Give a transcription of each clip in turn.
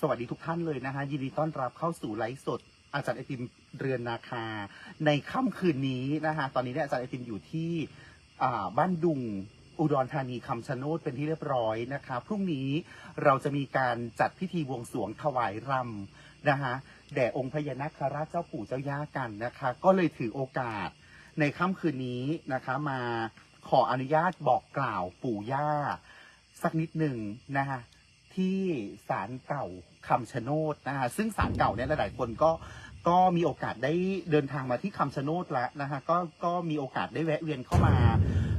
สวัสดีทุกท่านเลยนะคะ ยินดีต้อนรับเข้าสู่ไลฟ์สด อาจารย์ไอติมเรือนนาคา ในค่ำคืนนี้นะคะ ตอนนี้เนี่ยอาจารย์ไอติมอยู่ที่อ่าบ้านดุงอุดรธานีคำชะโนดเป็นที่เรียบร้อยนะคะ พรุ่งนี้เราจะมีการจัดพิธีบวงสรวงถวายรำนะคะแด่องค์พญานาคราชเจ้าปู่เจ้าย่ากันนะคะ ก็เลยถือโอกาสในค่ำคืนนี้นะคะ มาขออนุญาตบอกกล่าวปู่ย่า สักนิดหนึ่งนะคะ ที่ศาลเก่าคำชะโนดนะคะซึ่งศาลเก่าเนี่ยหลายๆคนก็ก็มีโอกาสได้เดินทางมาที่คำชะโนดแล้วนะคะก็ก็มีโอกาสได้แวะเวียนเข้ามา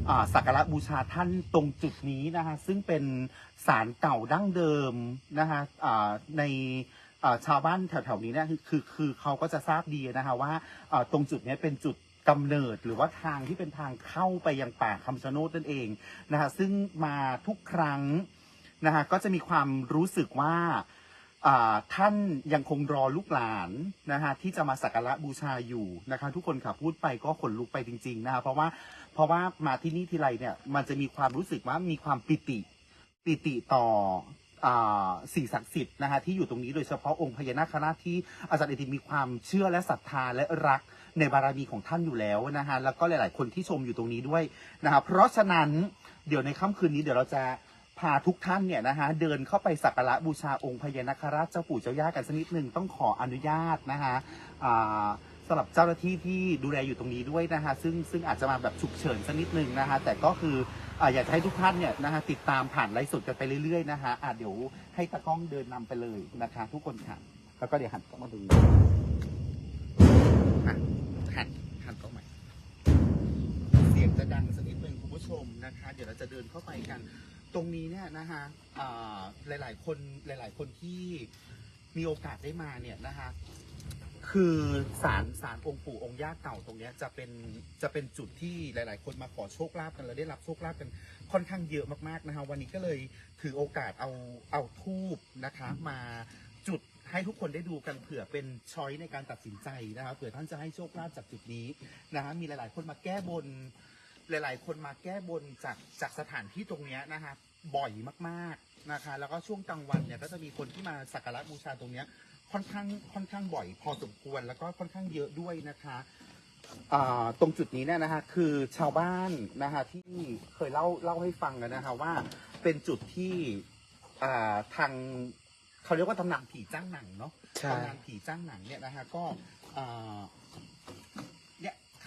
อ่าสักการะบูชาท่านตรงจุดนี้นะคะซึ่งเป็นศาลเก่าดั้งเดิมนะคะอ่าในอ่าชาวบ้านแถวๆนี้เนี่ยคือคือคือเขาก็จะทราบดีนะคะว่าอ่าตรงจุดเนี้ยเป็นจุดกำเนิดหรือว่าทางที่เป็นทางเข้าไปยังป่าคำชะโนดนั่นเองนะคะซึ่งมาทุกครั้ง นะคะก็จะมีความรู้สึกว่าท่านยังคงรอลูกหลานนะคะที่จะมาสักการะบูชาอยู่นะคะ ทุกคนค่ะพูดไปก็ขนลุกไปจริง ๆ นะคะเพราะว่าเพราะว่ามาที่นี่ทีไรเนี่ยมันจะมีความรู้สึกว่ามีความปิติ ปิติต่ออสิ่งศักดิ์สิทธิ์นะคะที่อยู่ตรงนี้โดยเฉพาะองค์พญานาคราชที่อาจารย์เอติมมีความเชื่อและศรัทธาและรักในบารมีของท่านอยู่แล้วนะคะแล้วก็หลาย ๆ คนที่ชมอยู่ตรงนี้ด้วยนะคะเพราะฉะนั้นเดี๋ยวในค่ำคืนนี้เดี๋ยวเราจะ พาทุกท่านเนี่ยนะฮะเดินเข้าไปสักการะบูชาองค์พญานาคราชเจ้าปู่เจ้าย่ากันสักนิดหนึ่งต้องขออนุญาตนะคะอ่าสำหรับเจ้าหน้าที่ที่ดูแลอยู่ตรงนี้ด้วยนะคะ ซึ่งซึ่งอาจจะมาแบบฉุกเฉินสักนิดหนึ่งนะคะ แต่ก็คืออ่าอยากจะให้ทุกท่านเนี่ยนะคะติดตามผ่านไลฟ์สดกันไปเรื่อยๆนะคะอะเดี๋ยวให้ตากล้องเดินนำไปเลยนะคะ ทุกคนค่ะแล้วก็เดี๋ยวหันกล้องมาดูอะหันหันกล้องใหม่ เสียงจะดังสักนิดหนึ่งคุณผู้ชมนะคะ เดี๋ยวเราจะเดินเข้าไปกัน ตรงนี้เนี่ยนะคะอ่าหลาย ๆ คนหลาย ๆ คนที่มีโอกาสได้มาเนี่ยนะคะคือศาลศาลองค์ปู่องค์ย่าเก่าตรงเนี้ยจะเป็นจะเป็นจุดที่หลาย ๆ คนมาขอโชคลาภกันแล้วได้รับโชคลาภกันค่อนข้างเยอะมากๆนะคะวันนี้ก็เลยถือโอกาสเอาเอาทูบนะคะมาจุดให้ทุกคนได้ดูกันเผื่อเป็นช้อยในการตัดสินใจนะคะเผื่อท่านจะให้โชคลาภจากจุดนี้นะคะมีหลาย ๆ คนมาแก้บน หลาย ๆ คนมาแก้บนจากจากสถานที่ตรงเนี้ยนะคะบ่อยมากๆนะคะ แล้วก็ช่วงกลางวันเนี่ยก็จะมีคนที่มาสักการะบูชาตรงเนี้ยค่อนข้างค่อนข้างบ่อยพอสมควรแล้วก็ค่อนข้างเยอะด้วยนะคะอ่าตรงจุดนี้เนี่ยนะคะคือชาวบ้านนะคะที่เคยเล่าเล่าให้ฟังกันนะคะว่าเป็นจุดที่อ่าทางเขาเรียกว่าตำนานผีจ้างหนังเนาะใช่ ตำนานผีจ้างหนังเนี่ยนะฮะก็อ่าเนี่ย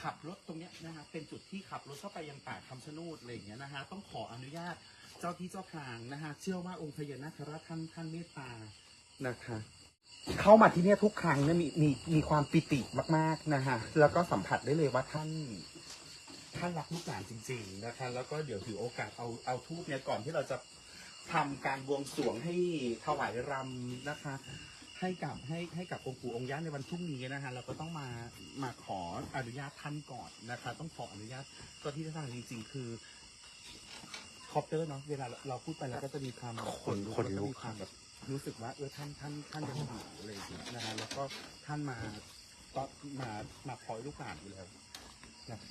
ขับรถตรงเนี้ยนะฮะเป็นจุดที่ขับรถเข้าไปยังป่าคำชะโนดอะไรอย่างเงี้ยนะฮะต้องขออนุญาตเจ้าที่เจ้าทางนะฮะเชื่อว่าองค์พญานาคราชท่านท่านเมตตานะคะเข้ามาที่เนี่ยทุกครั้งเนี่ยมีมีมีความปิติมากๆนะฮะแล้วก็สัมผัสได้เลยว่าท่านท่านรักลูกหลานจริง ๆนะคะ แล้วก็เดี๋ยวถือโอกาสเอาเอาทูบเนี่ยก่อนที่เราจะทำการบวงสรวงให้ถวายรำนะคะ ให้กับให้ให้กับองค์ปู่องค์ย่าในวันพรุ่งนี้นะคะเราก็ต้องมามาขออนุญาตท่านก่อนนะคะ ต้องขออนุญาตก็ที่ท่านจริง ๆ คือคอปเตอร์เนาะเวลาเราพูดไปแล้วก็จะมีความขนขนลุกแล้วมีความแบบรู้สึกว่าเออท่านท่านท่านยังอยู่อะไรอย่างเงี้ยนะคะแล้วก็ท่านมาก็มามาคอยลูกหลานอยู่แล้วนะครับ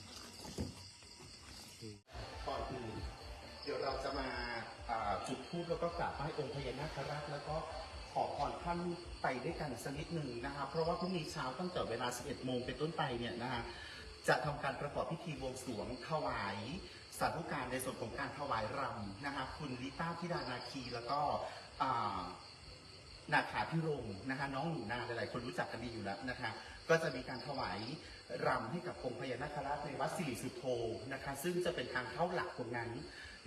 ก่อนอื่นเดี๋ยวเราจะมาอ่าจุดธูปแล้วก็กราบไหว้องค์พญานาคราชแล้วก็ ขอพรท่านไปด้วยกันสักนิดหนึ่งนะครับเพราะว่าพรุ่งนี้เช้าตั้งแต่เวลา 11 โมงเป็นต้นไปเนี่ยนะฮะจะทำการประกอบพิธีบวงสรวงถวายสาธุการในส่วนของการถวายรำนะฮะคุณลิต้าธิดานาคีแล้วก็นาคาพิรมนะคะน้องหนูนาหลาย ๆ คนรู้จักกันดีอยู่แล้วนะคะก็จะมีการถวายรำให้กับองค์พญานาคราชในวัดสิริสุโธนะคะซึ่งจะเป็นทางเข้าหลักตรงนั้น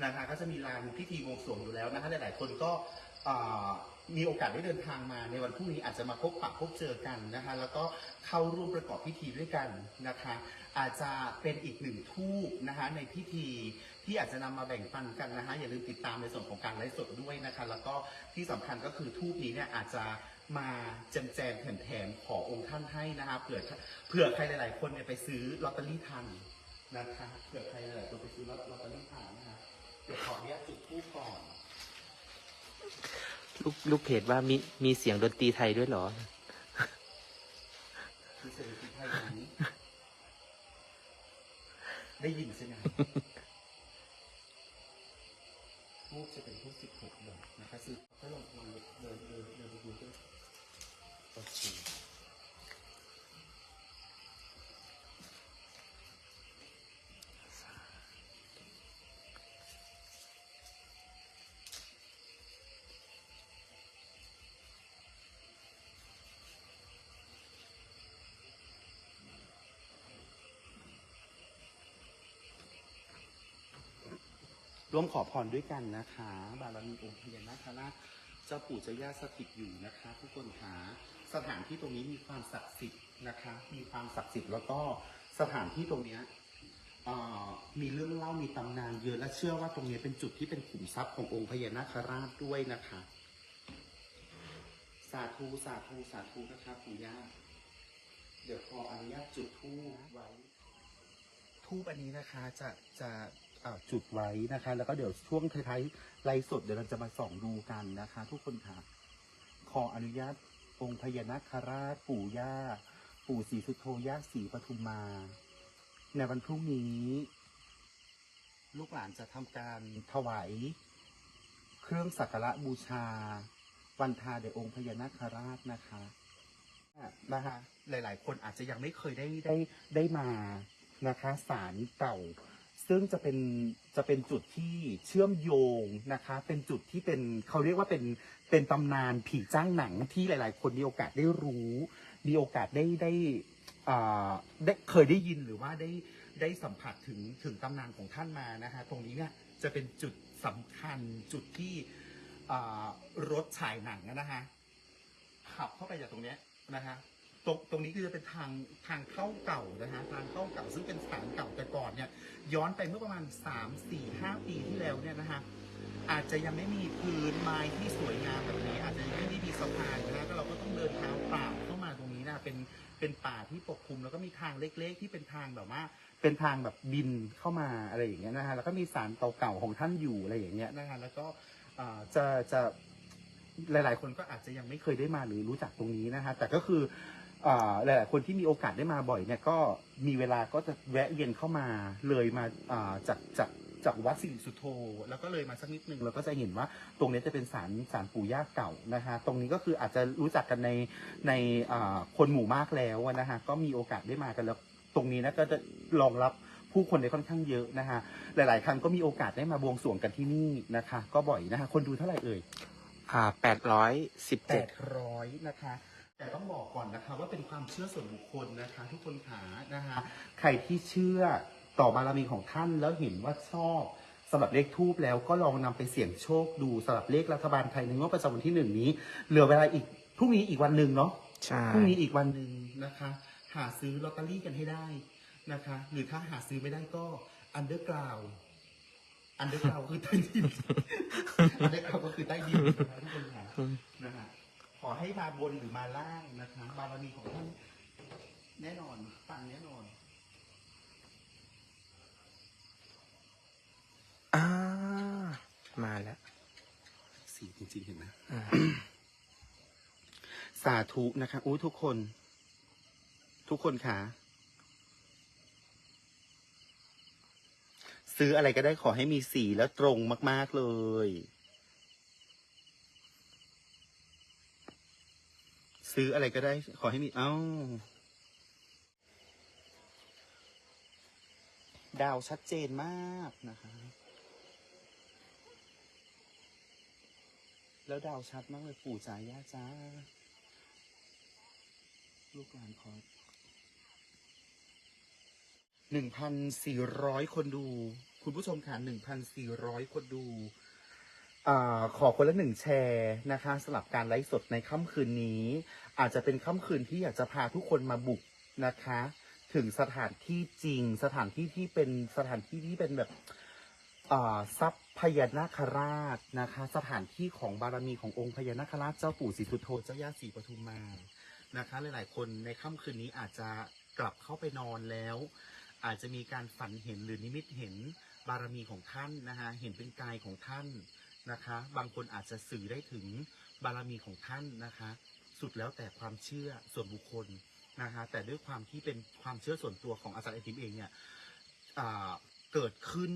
นะคะก็จะมีลานพิธีบวงสรวงอยู่แล้วนะคะหลาย ๆ คนก็ มีโอกาสได้เดินทางมาในวันพรุ่งนี้อาจจะมาพบปะพบเจอกันนะคะ แล้วก็เข้าร่วมประกอบพิธีด้วยกันนะคะ อาจจะเป็นอีกหนึ่งทูปนะคะในพิธีที่อาจจะนำมาแบ่งปันกันนะคะ อย่าลืมติดตามในส่วนของการไลฟ์สดด้วยนะคะ แล้วก็ที่สำคัญก็คือทูปนี้เนี่ยอาจจะมาแจมแจมแถมแถมๆขอองค์ท่านให้นะคะเผื่อเผื่อใครหลาย ๆ คนเนี่ยไปซื้อลอตเตอรี่ทันนะคะเผื่อใครหลายๆคนไปซื้อลอตลอตเตอรี่ทันนะคะเดี๋ยวขออนุญาตจุดทูปก่อน ลูกลูกเพจว่ามีมีเสียงดนตรีไทยด้วยเหรอได้ยินใช่ไหมรูกจะเป็นรูกสิบหกดอกนะคะสิก็ลองเดินเดินเดินไปดูด้วยโอเค ร่วมขอพรด้วยกันนะคะ บารมีองค์พญานาคราชเจ้าปู่เจ้าย่าสถิตอยู่นะคะทุกคนคะสถานที่ตรงนี้มีความศักดิ์สิทธิ์นะคะ มีความศักดิ์สิทธิ์แล้วก็สถานที่ตรงเนี้ยเอ่อมีเรื่องเล่ามีตำนานเยอะและเชื่อว่าตรงนี้เป็นจุดที่เป็นขุมทรัพย์ขององค์พญานาคราชด้วยนะคะ สาธุสาธุสาธุนะครับปู่ย่าเดี๋ยวขออนุญาตจุดธูปไว้ทูปอันนี้นะคะจะจะ อ่อจุดไว้นะคะ แล้วก็เดี๋ยวช่วงท้ายๆไลฟ์สดเดี๋ยวเราจะมาส่องดูกันนะคะ ทุกคนค่ะ ขออนุญาตองค์พญานาคราชปู่ย่า ปู่ศรีสุโธย่าศรีปทุมมา ในวันพรุ่งนี้ ลูกหลานจะทำการถวายเครื่องสักการะบูชา วันทาเดชองค์พญานาคราชนะคะนะคะ หลาย ๆ คนอาจจะยังไม่เคยได้ได้ได้มานะคะศาลเก่า ซึ่งจะเป็นจะเป็นจุดที่เชื่อมโยงนะคะ เป็นจุดที่เป็นเขาเรียกว่าเป็นเป็นตำนานผีจ้างหนังที่หลาย ๆ คนมีโอกาสได้รู้ มีโอกาสได้ได้อ่าได้เคยได้ยินหรือว่าได้ได้สัมผัสถึงถึงตำนานของท่านมานะคะตรงนี้เนี่ยจะเป็นจุดสำคัญจุดที่อ่ารถฉายหนังนะคะขับเข้าไปจากตรงเนี้ยนะคะ ตรงตรงนี้คือจะเป็นทางทางเข้าเก่านะคะทางเข้าเก่าซึ่งเป็นศาลเก่าแต่ก่อนเนี่ยย้อนไปเมื่อประมาณ 3 4 5 ปีที่แล้วเนี่ยนะคะอาจจะยังไม่มีพื้นไม้ที่สวยงามแบบนี้ อาจจะยังไม่ได้มีสะพานนะก็เราก็ต้องเดินเท้าเปล่าเข้ามาตรงนี้นะเป็นเป็นป่าที่ปกคลุม แล้วก็มีทางเล็กๆ ที่เป็นทางแบบว่าเป็นทางแบบดินเข้ามาอะไรอย่างเงี้ยนะฮะแล้วก็มีสารเก่าๆของท่านอยู่อะไรอย่างเงี้ยนะฮะแล้วก็จะจะหลาย ๆ คนก็อาจจะยังไม่เคยได้มาหรือรู้จักตรงนี้นะฮะแต่ก็คือ อ่าหลายๆคนที่มีโอกาสได้มาบ่อยเนี่ยก็มีเวลาก็จะแวะเวียนเข้ามาเลยมาอ่าจากจากจากวัดสิริสุโธแล้วก็เลยมาสักนิดนึงเราก็จะเห็นว่าตรงนี้จะเป็นศาลศาลปู่ย่าเก่านะฮะตรงนี้ก็คืออาจจะรู้จักกันในในอ่าคนหมู่มากแล้วอะนะฮะก็มีโอกาสได้มากันแล้วตรงนี้นะก็จะรองรับผู้คนได้ค่อนข้างเยอะนะฮะหลาย ๆ ครั้งก็มีโอกาสได้มาบวงสรวงกันที่นี่นะคะ ก็บ่อยนะฮะคนดูเท่าไหร่เอ่ยอ่าแปดร้อยสิบแปเจ็ด ดร้อยนะคะ แต่ต้องบอกก่อนนะคะว่าเป็นความเชื่อส่วนบุคคลนะคะ ทุกคนขานะคะใครที่เชื่อต่อบารมีของท่านแล้วเห็นว่าชอบสำหรับเลขทูบแล้วก็ลองนำไปเสี่ยงโชคดูสำหรับเลขรัฐบาลไทยในงวดประจำวันที่หนึ่งนี้ เหลือเวลาอีกพรุ่งนี้อีกวันหนึ่งเนาะใช่พรุ่งนี้อีกวันหนึ่งนะคะ หาซื้อลอตเตอรี่กันให้ได้นะคะ หรือถ้าหาซื้อไม่ได้ก็อันเดอร์กราวอันเดอร์กราวคือใต้ดินอันเดอร์กราวก็คือใต้ดินนะคะทุกคนค่ะนะฮะ ขอให้มาบนหรือมาล่างนะคะบารมีของท่านแน่นอนปังแน่นอนอ่ามาแล้ว สีจริงๆเห็นไหมอ่าสาธุนะคะอู้ทุกคน ทุกคนค่ะ ซื้ออะไรก็ได้ขอให้มีสีแล้วตรงมาก ๆ เลย ซื้ออะไรก็ได้ ขอให้มีเอ้า ดาวชัดเจนมากนะคะ แล้วดาวชัดมากเลยปู่จ๋าย่าจ้า ลูกหลานขอหนึ่งพันสี่ร้อยคนดู คุณผู้ชมค่ะหนึ่งพันสี่ร้อยคนดู อาขอคนละหนึ่งแชร์นะคะสำหรับการไลฟ์สดในค่ำคืนนี้ อาจจะเป็นค่ำคืนที่อยากจะพาทุกคนมาบุกนะคะ ถึงสถานที่จริง สถานที่ที่เป็นสถานที่ที่เป็นแบบอ่าทรัพย์พญานาคราชนะคะ สถานที่ของบารมีขององค์พญานาคราชเจ้าปู่ศรีสุโธเจ้าย่าศรีปทุมมานะคะ หลายๆ คนในค่ำคืนนี้อาจจะกลับเข้าไปนอนแล้ว อาจจะมีการฝันเห็นหรือนิมิตเห็นบารมีของท่านนะคะเห็นเป็นกายของท่าน นะคะ บางคนอาจจะสื่อได้ถึงบารมีของท่านนะคะ สุดแล้วแต่ความเชื่อส่วนบุคคลนะคะ แต่ด้วยความที่เป็นความเชื่อส่วนตัวของอาจารย์ไอติมเองเนี่ยเกิดขึ้น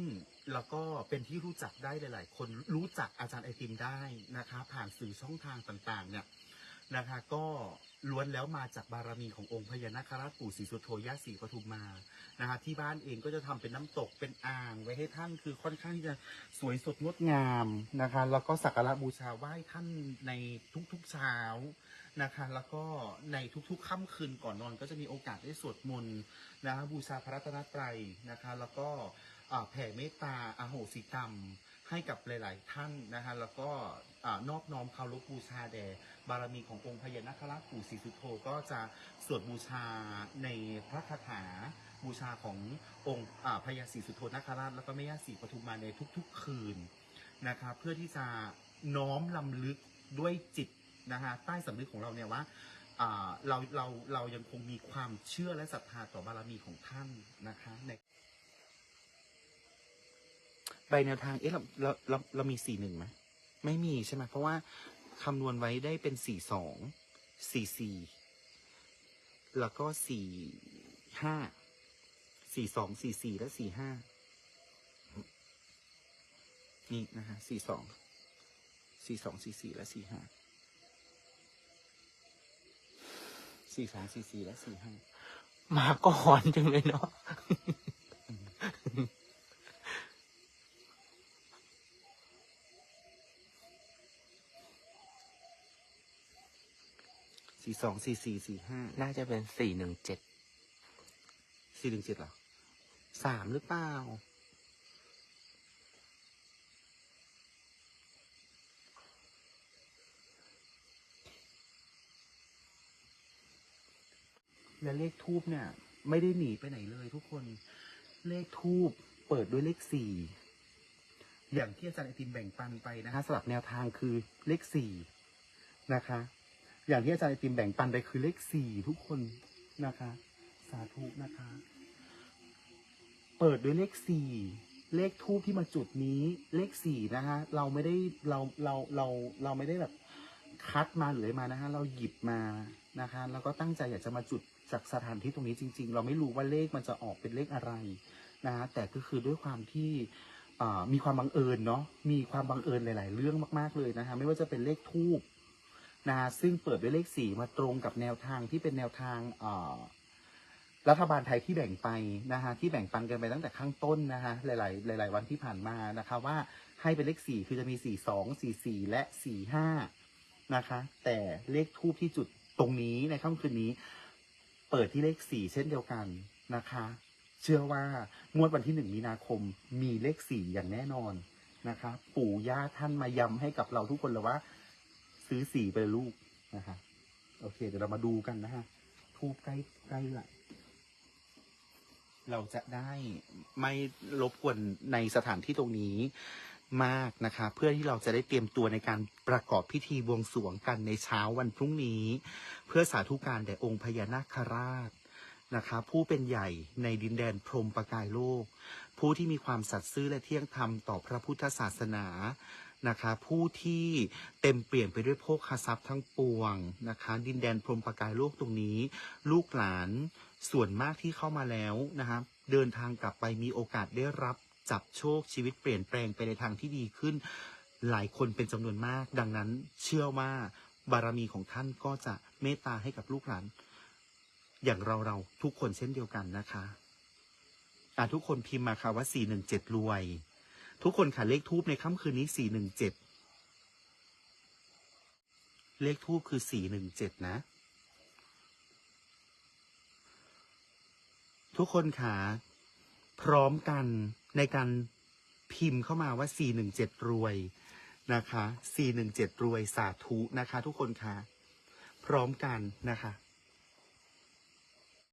แล้วก็เป็นที่รู้จักได้หลาย ๆ คนรู้จักอาจารย์ไอติมได้นะคะ ผ่านสื่อช่องทางต่าง ๆ เนี่ย นะคะ ก็ล้วนแล้วมาจากบารมีขององค์พญานาคราชปู่ศรีสุโธย่าศรีปทุมมานะคะที่บ้านเองก็จะทำเป็นน้ำตกเป็นอ่างไว้ให้ท่านคือค่อนข้างที่จะสวยสดงดงามนะคะ แล้วก็สักการะบูชาไหว้ท่านในทุกๆเช้านะคะ แล้วก็ในทุกๆค่ำคืนก่อนนอน ก็จะมีโอกาสได้สวดมนต์นะคะบูชาพระรัตนตรัยนะคะ แล้วก็แผ่เมตตาอาโหสิกรรมให้กับหลาย ๆ ท่านนะฮะแล้วก็อนอบน้อมเคารพบูชาแด่ บารมีขององค์พญานาคราชปู่ศรีสุโธก็จะสวดบูชาในพระคาถาบูชาขององค์พญาศรีสุโธนาคราชแล้วก็แม่ย่าศรีปทุมมาในทุก ๆ คืนนะครับเพื่อที่จะน้อมลำลึกด้วยจิตนะฮะใต้สำนึกของเราเนี่ยว่าอ่าเราเราเรายังคงมีความเชื่อและศรัทธาต่อบารมีของท่านนะคะในใบแนวทางเอ๊ะเราเราเราเรามีสี่หนึ่งไหมไม่มีใช่ไหมเพราะว่า คำนวณไว้ได้เป็นสี่สองสี่สี่แล้วก็สี่ห้าสี่สองสี่สี่และสี่ห้านี่นะฮะสี่สองสี่สองสี่สี่และสี่ห้าสี่สองสี่สี่และสี่ห้ามาก่อนจังเลยเนาะ สี่สองสี่สี่สี่ห้าน่าจะเป็นสี่หนึ่งเจ็ดสี่หนึ่งเจ็ดเหรอสามหรือเปล่าและเลขทูบเนี่ย ไม่ได้หนีไปไหนเลยทุกคน เลขทูบเปิดด้วยเลขสี่อย่างที่อาจารย์ไอติมแบ่งปันไปนะคะสำหรับแนวทางคือเลขสี่นะคะ อย่างที่อาจารย์ไอติมแบ่งปันไปคือเลขสี่ทุกคนนะคะ สาธุนะคะ เปิดด้วยเลขสี่เลขทูบที่มาจุดนี้เลขสี่นะคะเราไม่ได้เราเราเราเราไม่ได้แบบคัดมาหรืออะไรมานะคะเราหยิบมานะคะแล้วก็ตั้งใจอยากจะมาจุดจากสถานที่ตรงนี้จริง ๆ เราไม่รู้ว่าเลขมันจะออกเป็นเลขอะไรนะฮะแต่ก็คือด้วยความที่มีความบังเอิญเนาะมีความบังเอิญหลาย ๆ เรื่องมาก ๆเลยนะคะไม่ว่าจะเป็นเลขทูบ นะฮะซึ่งเปิดด้วยเลขสี่มาตรงกับแนวทางที่เป็นแนวทางรัฐบาลไทยที่แบ่งไปนะฮะที่แบ่งปันกันไปตั้งแต่ข้างต้นนะฮะหลาย ๆ หลาย ๆ วันที่ผ่านมานะคะว่าให้เป็นเลขสี่คือจะมีสี่สองสี่สี่และสี่ห้านะคะ แต่เลขทูบที่จุดตรงนี้ในค่ำคืนนี้ เปิดที่เลขสี่เช่นเดียวกันนะคะ เชื่อว่างวดวันที่หนึ่งมีนาคมมีเลขสี่อย่างแน่นอนนะคะ ปู่ย่าท่านมาย้ำให้กับเราทุกคนเลยว่า ซื้อสี่ไปลูกนะคะ โอเค เดี๋ยวเรามาดูกันนะฮะทูบใกล้ใกล้ละเราจะได้ไม่รบกวนในสถานที่ตรงนี้มากนะคะ เพื่อที่เราจะได้เตรียมตัวในการประกอบพิธีบวงสรวงกันในเช้าวันพรุ่งนี้ เพื่อสาธุการแด่องค์พญานาคราชนะคะ ผู้เป็นใหญ่ในดินแดนพรมประกายโลก ผู้ที่มีความสัตย์ซื่อและเที่ยงธรรมต่อพระพุทธศาสนานะคะผู้ที่เต็มเปลี่ยนไปด้วยโภคทรัพย์ทั้งปวงนะคะดินแดนพรมประกายโลกตรงนี้ ลูกหลานส่วนมากที่เข้ามาแล้วนะครับเดินทางกลับไปมีโอกาสได้รับจับโชคชีวิตเปลี่ยนแปลงไปในทางที่ดีขึ้น หลายคนเป็นจำนวนมาก ดังนั้นเชื่อว่าบารมีของท่านก็จะเมตตาให้กับลูกหลาน อย่างเราเราทุกคนเช่นเดียวกันนะคะ อะทุกคนพิมพ์มาค่ะว่าสี่หนึ่งเจ็ดรวย ทุกคนค่ะเลขทูบในค่ำคืนนี้สี่หนึ่งเจ็ดเลขทูบคือสี่หนึ่งเจ็ดนะ ทุกคนค่ะพร้อมกันในการพิมพ์เข้ามาว่า 417 รวยนะคะ 417 รวยสาธุนะคะ ทุกคนค่ะพร้อมกันนะคะ